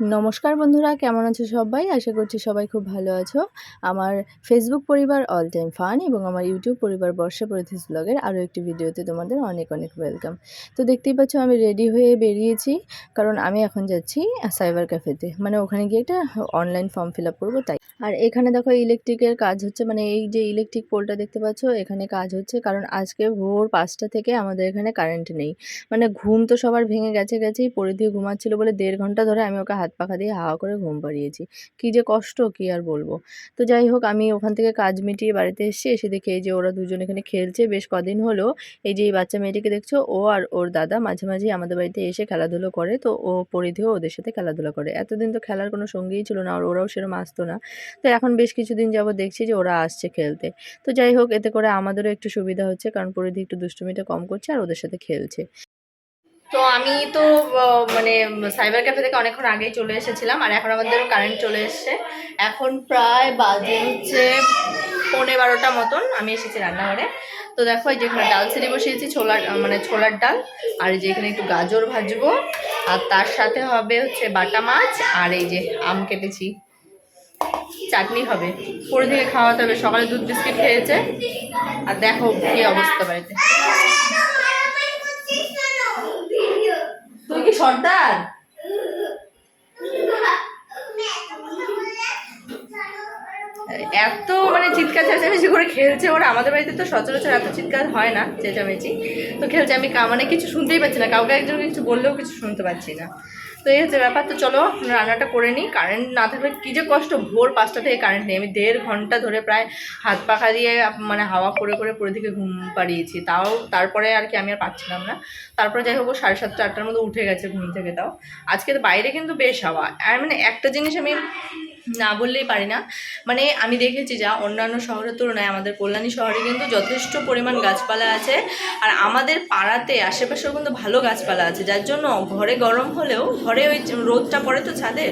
নমস্কার বন্ধুরা, কেমন আছো সবাই? আশা করছি সবাই খুব ভালো আছো। আমার ফেসবুক পরিবার অল টাইম ফান এবং আমার ইউটিউব পরিবার বর্ষা পরিধিস ব্লগের আরও একটি ভিডিওতে তোমাদের অনেক অনেক ওয়েলকাম তো দেখতেই পাচ্ছ আমি রেডি হয়ে বেরিয়েছি, কারণ আমি এখন যাচ্ছি সাইবার ক্যাফেতে মানে ওখানে গিয়ে একটা অনলাইন ফর্ম ফিল আপ করব, তাই। আর এখানে দেখো ইলেকট্রিকের কাজ হচ্ছে মানে এই যে ইলেকট্রিক পোলটা দেখতে পাচ্ছ, এখানে কাজ হচ্ছে। কারণ আজকে ভোর পাঁচটা থেকে আমাদের এখানে কারেন্ট নেই। মানে ঘুম তো সবার ভেঙে গেছে গেছেই পরে দিয়ে ঘুমাচ্ছিল বলে দেড় ঘণ্টা ধরে আমি ওকে হাত পাখা দিয়ে হাওয়া করে ঘুম পাড়িয়েছি। কী যে কষ্ট, কী আর বলব। তো যাই হোক, আমি ওখান থেকে কাজ মিটিয়ে বাড়িতে এসেছি, এসে দেখে এই যে ওরা দুজন এখানে খেলছে। বেশ কদিন হলো, এই যে এই বাচ্চা মেয়েটিকে দেখছ, ও আর ওর দাদা মাঝে মাঝে আমাদের বাড়িতে এসে খেলাধুলো করে। তো ও পরিধিও ওদের সাথে খেলাধুলা করে। এতদিন তো খেলার কোনো সঙ্গীই ছিল না, আর ওরাও সেরকম আসতো না। তো এখন বেশ কিছুদিন যাব দেখছি যে ওরা আসছে খেলতে। তো যাই হোক, এতে করে আমাদেরও একটু সুবিধা হচ্ছে, কারণ পরিধি একটু দুষ্টুমিটা কম করছে আর ওদের সাথে খেলছে। তো আমি তো মানে সাইবার ক্যাফে থেকে অনেকক্ষণ আগেই চলে এসেছিলাম, আর এখন আমাদের কারেন্ট চলে এসেছে। এখন প্রায় বাজে হচ্ছে পৌনে বারোটা মতন, আমি এসেছি রান্নাঘরে। তো দেখো, এই যেখানে ডাল ছেড়ে বসিয়েছি, ছোলার মানে ছোলার ডাল, আর এই যে এখানে একটু গাজর ভাজবো। আর তার সাথে হবে হচ্ছে বাটা মাছ, আর এই যে আম কেটেছি। চাটনি হবে। পরে থেকে খাওয়াতে হবে। সকালে দুধ বিস্কিট খেয়েছে। আর দেখো কি অবস্থা বাড়িতে। তুই কি সর্দার? এত মানে চিৎকার চেঁচামেচি করে খেলছে ওরা। আমাদের বাড়িতে তো সচরাচর এত চিৎকার হয় না, চেঁচামেচি। তো খেলছে আমি মানে কিছু শুনতেই পাচ্ছি না। কাউকে একজন কিছু বললেও কিছু শুনতে পাচ্ছি না। তো এই হচ্ছে ব্যাপার। তো চলো রান্নাটা করে নিই। কারেন্ট না থাকলে কী যে কষ্ট। ভোর পাঁচটা থেকে কারেন্ট নেই। আমি দেড় ঘণ্টা ধরে প্রায় হাত পাখা দিয়ে মানে হাওয়া করে করে পরে থেকে ঘুম পাড়িয়েছি। তাও তারপরে আর কি আমি আর পাচ্ছিলাম না। তারপরে যাই হোক সাড়ে সাতটা, আটটার মধ্যে উঠে গেছে ঘুম থেকে তাও। আজকে তো বাইরে কিন্তু বেশ হাওয়া। আর মানে একটা জিনিস আমি না বললেই পারি না। মানে আমি দেখেছি যা, অন্যান্য শহরের তুলনায় আমাদের কল্যাণী শহরে কিন্তু যথেষ্ট পরিমাণ গাছপালা আছে। আর আমাদের পাড়াতে, আশেপাশেও কিন্তু ভালো গাছপালা আছে। যার জন্য ঘরে গরম হলেও ঘরে ওই রোদটা পড়ে তো ছাদে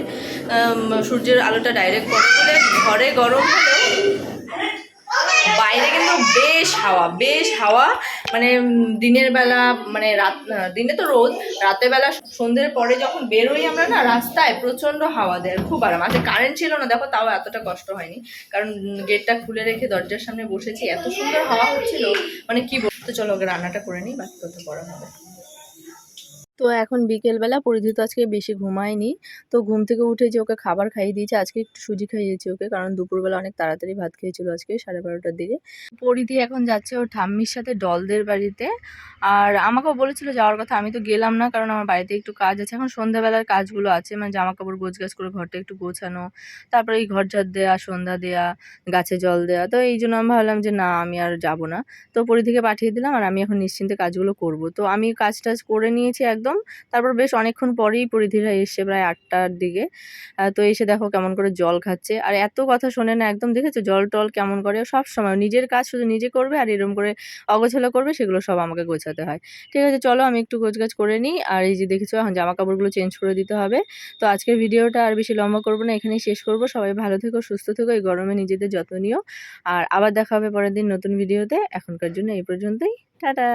সূর্যের আলোটা ডাইরেক্ট পড়ে ঘরে গরম হলেও বেশ হাওয়া বেশ হাওয়া। মানে দিনের বেলা মানে রাত দিনে তো রোদ রাতের বেলা সন্ধ্যের পরে যখন বেরোই আমরা না রাস্তায় প্রচণ্ড হাওয়া দেয়, খুব আরাম। আচ্ছা কারেন্ট ছিল না, দেখো তাও এতটা কষ্ট হয়নি। কারণ গেটটা খুলে রেখে দরজার সামনে বসেছি, এত সুন্দর হাওয়া হচ্ছিল। মানে কি বলতো চলো রান্নাটা করে নিই, বাকি কথা পড়া হবে। তো এখন বিকেলবেলা পরিধি তো আজকে বেশি ঘুমায়নি। তো ঘুম থেকে উঠে যে ওকে খাবার খাইয়ে দিয়েছে, আজকে একটু সুজি খাইয়েছি ওকে, কারণ দুপুরবেলা অনেক তাড়াতাড়ি ভাত খেয়েছিল আজকে সাড়ে বারোটার দিকে। পরিধি এখন যাচ্ছে ওর ঠাম্মির সাথে ডলদের বাড়িতে। আর আমাকেও বলেছিল যাওয়ার কথা, আমি তো গেলাম না, কারণ আমার বাড়িতে একটু কাজ আছে। এখন সন্ধ্যাবেলার কাজগুলো আছে মানে জামা কাপড় গোছ গাছ করে ঘরটা একটু গোছানো, তারপরে এই ঘর ঝাড় দেওয়া সন্ধ্যা দেওয়া গাছে জল দেওয়া তো এই জন্য আমি ভাবলাম যে না, আমি আর যাব না। তো পরিধিকে পাঠিয়ে দিলাম আর আমি এখন নিশ্চিন্তে কাজগুলো করব। তো আমি কাজ টাজ করে নিয়েছি একদম। তারপর বেশ অনেকক্ষণ পরেই পরিধিরা এসছে প্রায় আটটার দিকে তো এসে দেখো কেমন করে জল খাচ্ছে। আর এত কথা শোনে না একদম, দেখেছ? জল টল কেমন করে? সব সময় নিজের কাজ শুধু নিজে করবে আর এরকম করে অগোছালো করবে, সেগুলো সব আমাকে গোছাতে হয়। ঠিক আছে, চলো আমি একটু গোছগাছ করে নিই। আর এই যে দেখেছ, এখন জামা কাপড়গুলো চেঞ্জ করে দিতে হবে। তো আজকের ভিডিওটা আর বেশি লম্বা করব না, এখানেই শেষ করব। সবাই ভালো থেকো, সুস্থ থেকো, এই গরমে নিজেদের যত্ন নিও। আর আবার দেখা হবে পরের দিন নতুন ভিডিওতে। এখনকার জন্য এই পর্যন্তই। টাটা!